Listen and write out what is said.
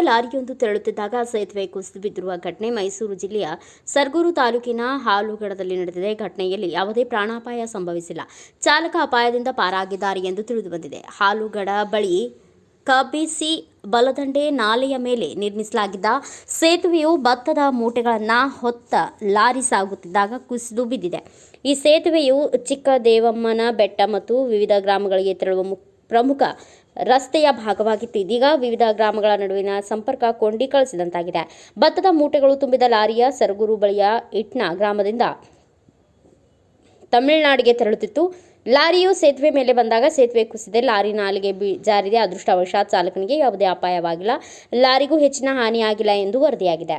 ಲಾರಿಯೊಂದು ತೆರಳುತ್ತಿದ್ದಾಗ ಸೇತುವೆ ಕುಸಿದು ಬಿದ್ದಿರುವ ಘಟನೆ ಮೈಸೂರು ಜಿಲ್ಲೆಯ ಸರ್ಗೂರು ತಾಲೂಕಿನ ಹಾಲುಗಡದಲ್ಲಿ ನಡೆದಿದೆ. ಘಟನೆಯಲ್ಲಿ ಯಾವುದೇ ಪ್ರಾಣಾಪಾಯ ಸಂಭವಿಸಿಲ್ಲ. ಚಾಲಕ ಅಪಾಯದಿಂದ ಪಾರಾಗಿದ್ದಾರೆ ಎಂದು ತಿಳಿದುಬಂದಿದೆ. ಹಾಲುಗಡ ಬಳಿ ಕಬಿಸಿ ಬಲದಂಡೆ ನಾಲೆಯ ಮೇಲೆ ನಿರ್ಮಿಸಲಾಗಿದ್ದ ಸೇತುವೆಯು ಭತ್ತದ ಮೂಟೆಗಳನ್ನು ಹೊತ್ತ ಲಾರಿ ಸಾಗುತ್ತಿದ್ದಾಗ ಕುಸಿದು ಬಿದ್ದಿದೆ. ಈ ಸೇತುವೆಯು ಚಿಕ್ಕದೇವಮ್ಮನ ಬೆಟ್ಟ ಮತ್ತು ವಿವಿಧ ಗ್ರಾಮಗಳಿಗೆ ತೆರಳುವ ಮು- ಪ್ರಮುಖ ರಸ್ತೆಯ ಭಾಗವಾಗಿತ್ತು. ಇದೀಗ ವಿವಿಧ ಗ್ರಾಮಗಳ ನಡುವಿನ ಸಂಪರ್ಕ ಕೊಂಡಿ ಕಳಿಸಿದಂತಾಗಿದೆ ಭತ್ತದ ಮೂಟೆಗಳು ತುಂಬಿದ ಲಾರಿಯ ಸರಗೂರು ಬಳಿಯ ಇಟ್ನ ಗ್ರಾಮದಿಂದ ತಮಿಳುನಾಡಿಗೆ ತೆರಳುತ್ತಿತ್ತು. ಲಾರಿಯು ಸೇತುವೆ ಮೇಲೆ ಬಂದಾಗ ಸೇತುವೆ ಕುಸಿದೆ. ಲಾರಿ ನಾಲಿಗೆ ಬಿ ಜಾರಿದೆ. ಅದೃಷ್ಟವಶಾತ್ ಚಾಲಕನಿಗೆ ಯಾವುದೇ ಅಪಾಯವಾಗಿಲ್ಲ. ಲಾರಿಗೂ ಹೆಚ್ಚಿನ ಹಾನಿಯಾಗಿಲ್ಲ ಎಂದು ವರದಿಯಾಗಿದೆ.